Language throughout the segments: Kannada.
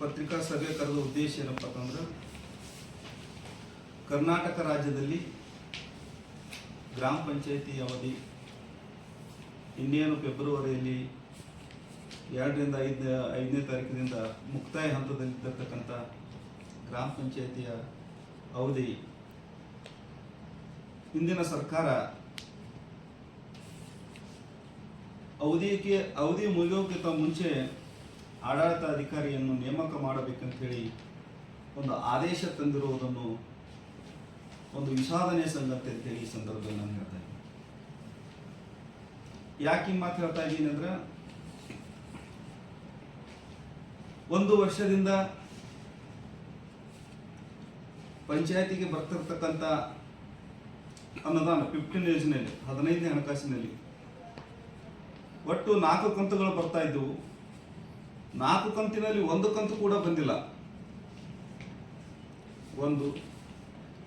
ಪತ್ರಿಕಾ ಸಭೆ ಕರೆದ ಉದ್ದೇಶ ಏನಪ್ಪ ಅಂತಂದ್ರೆ ಕರ್ನಾಟಕ ರಾಜ್ಯದಲ್ಲಿ ಗ್ರಾಮ ಪಂಚಾಯಿತಿ ಅವಧಿ ಇನ್ನೇನು ಫೆಬ್ರವರಿಯಲ್ಲಿ ಎರಡರಿಂದ ಐದ ಐದನೇ ತಾರೀಕಿನಿಂದ ಮುಕ್ತಾಯ ಹಂತದಲ್ಲಿರ್ತಕ್ಕಂಥ ಗ್ರಾಮ ಪಂಚಾಯತಿಯ ಅವಧಿ. ಹಿಂದಿನ ಸರ್ಕಾರ ಅವಧಿಗೆ, ಅವಧಿ ಮುಗಿಯೋಕ್ಕಿಂತ ಮುಂಚೆ ಆಡಳಿತ ಅಧಿಕಾರಿಯನ್ನು ನೇಮಕ ಮಾಡಬೇಕಂತ ಹೇಳಿ ಒಂದು ಆದೇಶ ತಂದಿರುವುದನ್ನು ಒಂದು ವಿಷಾದನೆ ಸಂಗತಿ ಅಂತೇಳಿ ಈ ಸಂದರ್ಭದಲ್ಲಿ ನಾನು ಹೇಳ್ತಾ ಇದ್ದೀನಿ. ಯಾಕೆ ಮಾತು ಹೇಳ್ತಾ ಇದ್ದೀನಿ ಅಂದ್ರೆ ಒಂದು ವರ್ಷದಿಂದ ಪಂಚಾಯತಿಗೆ ಬರ್ತಿರ್ತಕ್ಕಂಥ ಅನುದಾನ ಫಿಫ್ಟೀನ್ ಯೋಜನೆಯಲ್ಲಿ, ಹದಿನೈದನೇ ಹಣಕಾಸಿನಲ್ಲಿ, ಒಟ್ಟು ನಾಲ್ಕು ಕಂತುಗಳು ಬರ್ತಾ ಇದ್ದವು. ನಾಲ್ಕು ಕಂತಿನಲ್ಲಿ ಒಂದು ಕಂತು ಕೂಡ ಬಂದಿಲ್ಲ. ಒಂದು.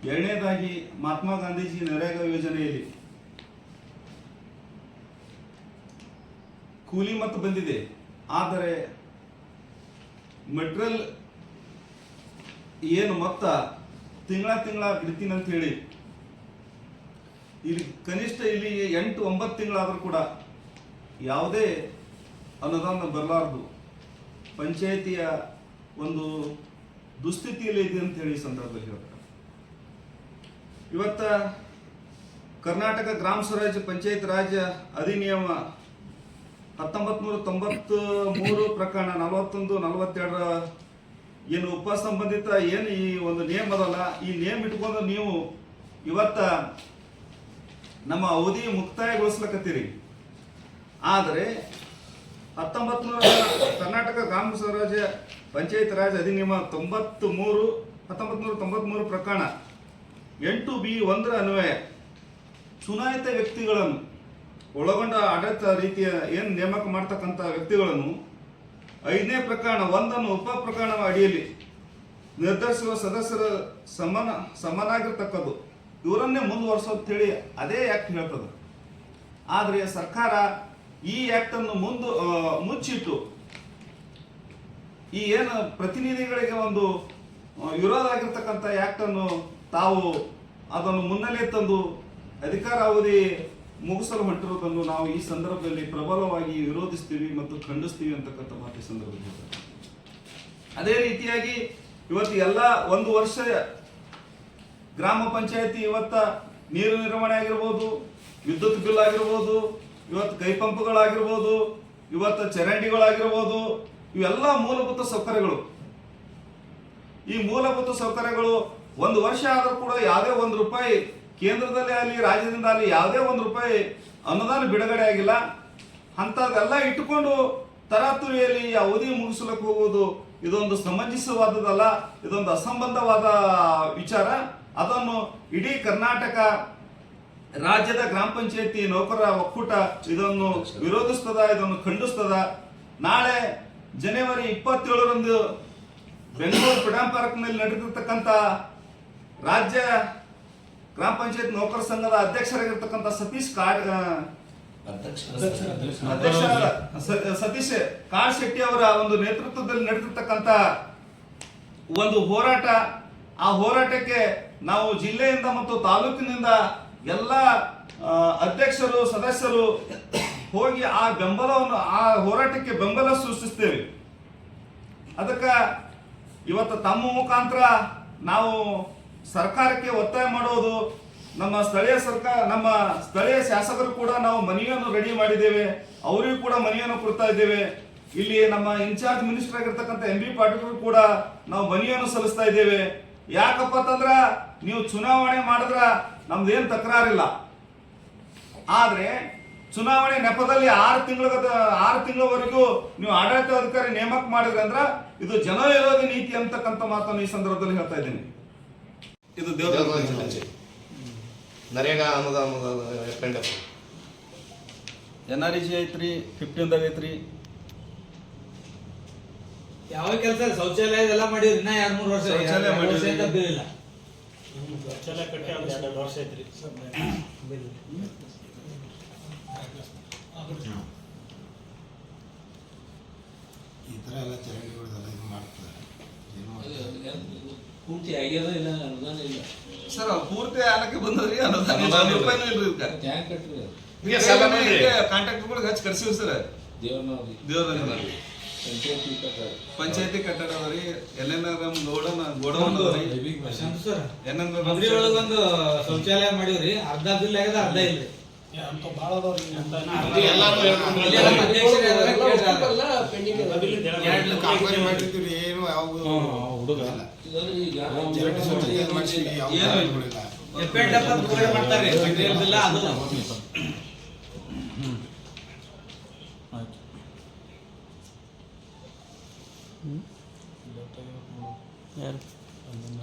ಎರಡನೇದಾಗಿ ಮಹಾತ್ಮ ಗಾಂಧೀಜಿ ನರೇಗಾ ಯೋಜನೆಯಲ್ಲಿ ಕೂಲಿ ಮತ್ತು ಬಂದಿದೆ. ಆದರೆ ಮೆಟ್ರಲ್ ಏನು ಮೊತ್ತ ತಿಂಗಳ ತಿಂಗಳ ಬಿಡ್ತೀನಿ ಅಂತ ಹೇಳಿ ಇಲ್ಲಿ ಕನಿಷ್ಠ ಇಲ್ಲಿ ಎಂಟು ಒಂಬತ್ತು ತಿಂಗಳಾದರೂ ಕೂಡ ಯಾವುದೇ ಅನುದಾನ ಬರಲಾರದು. ಪಂಚಾಯಿತಿಯ ಒಂದು ದುಸ್ಥಿತಿಯಲ್ಲಿ ಇದೆ ಅಂತ ಹೇಳಿ ಸಂದರ್ಭದಲ್ಲಿ ಹೇಳ್ತಾರೆ. ಇವತ್ತ ಕರ್ನಾಟಕ ಗ್ರಾಮ ಸ್ವರಾಜ್ಯ ಪಂಚಾಯತ್ ರಾಜ್ ಅಧಿನಿಯಮ ಹತ್ತೊಂಬತ್ ನೂರ ತೊಂಬತ್ ಮೂರು ಪ್ರಕರಣ ನಲವತ್ತೊಂದು, ನಲವತ್ತೆರಡರ ಏನು ಉಪ ಸಂಬಂಧಿತ ಏನು ಈ ಒಂದು ನೇಮ್ ಅದಲ್ಲ, ಈ ನೇಮ್ ಇಟ್ಕೊಂಡು ನೀವು ಇವತ್ತ ನಮ್ಮ ಅವಧಿ ಮುಕ್ತಾಯಗೊಳಿಸ್ಲಕತ್ತೀರಿ. ಆದರೆ ಹತ್ತೊಂಬತ್ತು ನೂರ ಕರ್ನಾಟಕ ಗ್ರಾಮ ಸ್ವರಾಜ್ಯ ಪಂಚಾಯತ್ ರಾಜ್ ಅಧಿನಿಯಮ ತೊಂಬತ್ತು ಮೂರು ಹತ್ತೊಂಬತ್ತು ನೂರ ತೊಂಬತ್ಮೂರು ಪ್ರಕರಣ ಎಂಟು ಬಿ ಒಂದರ ಅನ್ವಯ. ಚುನಾಯಿತ ವ್ಯಕ್ತಿಗಳನ್ನು ಒಳಗೊಂಡ ಆಡಳಿತ ರೀತಿಯ ಏನು ನೇಮಕ ಮಾಡ್ತಕ್ಕಂಥ ವ್ಯಕ್ತಿಗಳನ್ನು ಐದನೇ ಪ್ರಕರಣ ಒಂದನ್ನು ಉಪ ಪ್ರಕರಣ ಅಡಿಯಲ್ಲಿ ನಿರ್ಧರಿಸುವ ಸದಸ್ಯರ ಸಮಾನ ಸಮನಾಗಿರ್ತಕ್ಕದ್ದು. ಇವರನ್ನೇ ಮುಂದುವರ್ಸೋದು ಹೇಳಿ ಅದೇ ಯಾಕೆ ಹೇಳ್ತದೆ. ಆದರೆ ಸರ್ಕಾರ ಈ ಆಕ್ಟ್ ಅನ್ನು ಮುಂದು ಮುಚ್ಚಿಟ್ಟು ಈ ಏನು ಪ್ರತಿನಿಧಿಗಳಿಗೆ ಒಂದು ವಿರೋಧ ಆಗಿರ್ತಕ್ಕಂಥ ಆಕ್ಟ್ ಅನ್ನು ತಾವು ಅದನ್ನು ಮುನ್ನೆಲೆ ತಂದು ಅಧಿಕಾರ ಅವಧಿ ಮುಗಿಸಲು ಹೊಂಟಿರುವುದನ್ನು ನಾವು ಈ ಸಂದರ್ಭದಲ್ಲಿ ಪ್ರಬಲವಾಗಿ ವಿರೋಧಿಸ್ತೀವಿ ಮತ್ತು ಖಂಡಿಸ್ತೀವಿ ಅಂತಕ್ಕಂಥ ಮಾತು ಈ ಸಂದರ್ಭದಲ್ಲಿ ಅದೇ ರೀತಿಯಾಗಿ ಇವತ್ತು ಎಲ್ಲ ಒಂದು ವರ್ಷ ಗ್ರಾಮ ಪಂಚಾಯತಿ ಇವತ್ತ ನೀರು ನಿರ್ವಹಣೆ ಆಗಿರ್ಬೋದು, ವಿದ್ಯುತ್ ಬಿಲ್ ಆಗಿರ್ಬೋದು ಇವತ್ತು ಕೈ ಪಂಪ್ಗಳಾಗಿರ್ಬೋದು, ಇವತ್ತು ಚರಂಡಿಗಳಾಗಿರ್ಬೋದು, ಇವೆಲ್ಲ ಮೂಲಭೂತ ಸೌಕರ್ಯಗಳು. ಈ ಮೂಲಭೂತ ಸೌಕರ್ಯಗಳು ಒಂದು ವರ್ಷ ಆದರೂ ಕೂಡ ಯಾವುದೇ ಒಂದು ರೂಪಾಯಿ ಕೇಂದ್ರದಲ್ಲಿ ಆಗಲಿ, ರಾಜ್ಯದಿಂದ ಆಗಲಿ, ಯಾವುದೇ ಒಂದು ರೂಪಾಯಿ ಅನುದಾನ ಬಿಡುಗಡೆ ಆಗಿಲ್ಲ. ಅಂಥದ್ದೆಲ್ಲ ಇಟ್ಟುಕೊಂಡು ತರಾತುರಿಯಲ್ಲಿ ಅವಧಿ ಮುಗಿಸಲಕ್ಕೆ ಹೋಗುವುದು ಇದೊಂದು ಸಮಂಜಸವಾದದಲ್ಲ ಇದೊಂದು ಅಸಂಬದ್ಧವಾದ ವಿಚಾರ. ಅದನ್ನು ಇಡೀ ಕರ್ನಾಟಕ ರಾಜ್ಯದ ಗ್ರಾಮ ಪಂಚಾಯತಿ ನೌಕರರ ಒಕ್ಕೂಟ ಇದನ್ನು ವಿರೋಧಿಸ್ತದ ಇದನ್ನು ಖಂಡಿಸ್ತದ. ನಾಳೆ ಜನವರಿ ಇಪ್ಪತ್ತೇಳರಂದು ಬೆಂಗಳೂರು ಪಿಡಾಂ ಪಾರ್ಕ್ನಲ್ಲಿ ನಡೆದಿರ್ತಕ್ಕಂಥ ರಾಜ್ಯ ಗ್ರಾಮ ಪಂಚಾಯತ್ ನೌಕರ ಸಂಘದ ಅಧ್ಯಕ್ಷರಾಗಿರ್ತಕ್ಕಂಥ ಸತೀಶ್ ಕಾಡ್ ಆ, ಅಧ್ಯಕ್ಷ ಸ- ಸತೀಶ್ ಕಾಡ್ ಶೆಟ್ಟಿ ಅವರ ಒಂದು ನೇತೃತ್ವದಲ್ಲಿ ನಡೆದಿರ್ತಕ್ಕಂಥ ಒಂದು ಹೋರಾಟ. ಆ ಹೋರಾಟಕ್ಕೆ ನಾವು ಜಿಲ್ಲೆಯಿಂದ ಮತ್ತು ತಾಲೂಕಿನಿಂದ ಎಲ್ಲ ಅಧ್ಯಕ್ಷರು, ಸದಸ್ಯರು ಹೋಗಿ ಆ ಬೆಂಬಲವನ್ನು, ಆ ಹೋರಾಟಕ್ಕೆ ಬೆಂಬಲ ಸೃಷ್ಟಿಸ್ತೇವೆ. ಅದಕ್ಕೆ ಇವತ್ತು ತಮ್ಮ ಮುಖಾಂತರ ನಾವು ಸರ್ಕಾರಕ್ಕೆ ಒತ್ತಾಯ ಮಾಡೋದು, ನಮ್ಮ ಸ್ಥಳೀಯ ಸರ್ಕಾರ, ನಮ್ಮ ಸ್ಥಳೀಯ ಶಾಸಕರು ಕೂಡ ನಾವು ಮನೆಯನ್ನು ರೆಡಿ ಮಾಡಿದ್ದೇವೆ. ಅವರಿಗೂ ಕೂಡ ಮನೆಯನ್ನು ಕೊಡ್ತಾ ಇದ್ದೇವೆ. ಇಲ್ಲಿ ನಮ್ಮ ಇನ್ಚಾರ್ಜ್ ಮಿನಿಸ್ಟರ್ ಆಗಿರ್ತಕ್ಕಂಥ ಎಂ ಬಿ ಪಾಟೀಲ್ ಕೂಡ ನಾವು ಮನೆಯನ್ನು ಸಲ್ಲಿಸ್ತಾ ಇದ್ದೇವೆ. ಯಾಕಪ್ಪ ಅಂತಂದ್ರ ನೀವು ಚುನಾವಣೆ ಮಾಡಿದ್ರ ನಮ್ದೇನ್ ತಕರಾರಿಲ್ಲ. ಆದ್ರೆ ಚುನಾವಣೆ ನೆಪದಲ್ಲಿ ಆರು ತಿಂಗಳ ಆರು ತಿಂಗಳವರೆಗೂ ನೀವು ಆಡಳಿತ ಅಧಿಕಾರಿ ನೇಮಕ ಮಾಡಿದ್ರೆ ಅಂದ್ರ ಇದು ಜನವಿರೋಧಿ ನೀತಿ ಅಂತಕ್ಕಂಥ ಮಾತನ್ನು ಈ ಸಂದರ್ಭದಲ್ಲಿ ಹೇಳ್ತಾ ಇದ್ದೀನಿ. ಇದು ದೇವರ ನರೇಗಾ ಕಂಡಪ್ಪ ಎನ್ ಆರ್ ಜಿ ಐತ್ರಿ ಫಿಫ್ಟೀನ್ದಾಗ ಐತ್ರಿ ಯಾವ ಕೆಲಸ ಶೌಚಾಲಯ ಎಲ್ಲ ಮಾಡಿದ್ರಿ ಇನ್ನ ಎರಡ್ ಮೂರ್ ವರ್ಷ. ಶೌಚಾಲಯ ಎರಡ್ ಬಿಲ್ ಇಲ್ಲ ಶೌಚಾಲಯ ಕಟ್ಟಿ ಒಂದ್ ಎರಡ್ ವರ್ಷ ಐತ್ರಿ ಇಲ್ಲ. ಈ ಥರ ಎಲ್ಲ ಚರಂಡಿಗಳೆಲ್ಲ ಇದು ಮಾಡ್ತಾರೆ. ಪೂರ್ತಿ ಆಗ್ಯದ ಇಲ್ಲ ಅನುದಾನ ಇಲ್ಲ. ಸರ್ ಪೂರ್ತಿ ಆಲಕ್ಕೆ ಬಂದದ್ರಿ ಅನುದಾನ ಇಲ್ಲ, ಒಂದು. ರೂಪಾಯಿನೂ ಇಲ್ರಿ ಟ್ಯಾಂಕ್ ಮಾಡ್ರಿ. ಹಚ್ಚಿ ಕರ್ಸಿವಿ ಸರ್. ದೇವನವ್ರಿ ದೇವರಲ್ಲಿ ಪಂಚಾಯತಿ ಕಟ್ಟಡ. ಅದಾವ್ರಿ L N R M godown godown ಅವ್ರಿ. ಎನ್ ಎನ್ ಮದ್ರಿ ಒಳಗೊಂದು ಶೌಚಾಲಯ ಮಾಡಿವ್ರಿ. ಅರ್ಧ ಬಿಲ್ ಆಗ್ಯದ ಅರ್ಧ ಇಲ್ರಿ ಅಂತ ಭಾಳ ಇಲ್ಲ. ಅಂತ ಇದು ಎಲ್ಲಾನು ಹೇಳ್ಕೊಂಡು ಇಲ್ಲಿ ನಮ್ಮ ಅಧ್ಯಕ್ಷರು ಯಾರು ಕೇಳ್ತಾರೆ. ಎರಡು ಲಕ್ಷ ಕಾಮಗಾರಿ ಮಾಡಿರ್ತೀವಿ ಏನು ಯಾವ ಹುಡುಗ ಇದಂದ್ರೆ ಈಗ ಜರಟಿ ಸ್ವಚ್ಛತೆ ಅದ್ ಮಾಡ್ಸಿವಿ, ಯಾವ ಏನು? ಕಾರ್ಯಗಳಿಲ್ಲ. ಎಫ್ ಎಡ್ ಎಫ್ ಅಂತ ಪೂರೈಕೆ ಮಾಡ್ತಾರೆ ಮಟೀರಿಯಲ್ ಬಿಲ್ ಅದು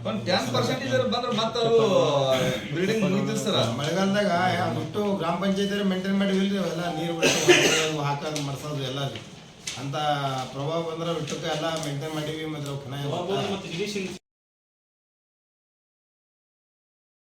ಒಂದ್ ಟೆನ್ ಪರ್ಸೆಂಟೇಜ್ ಬಂದ್ರೆ ಮತ್ತೆ ಬಿಲ್ಡಿಂಗ್ ಸರ್. ಮಳೆಗಾಲದಾಗ ಅಷ್ಟು ಗ್ರಾಮ ಪಂಚಾಯತಿ ಮೇಂಟೈನ್ ಮಾಡಿವಿಲ್ರಿ ಅವೆಲ್ಲ ನೀರು ಬಿಡೋದು ಹಾಕೋದು ಮರ್ಸೋದು ಎಲ್ಲ ಅಂತ ಪ್ರಭಾವ ಬಂದ್ರೆ ಬಿಟ್ಟಕ್ಕೆ ಎಲ್ಲ ಮೇಂಟೈನ್ ಮಾಡಿವಿ ಮತ್ತೆ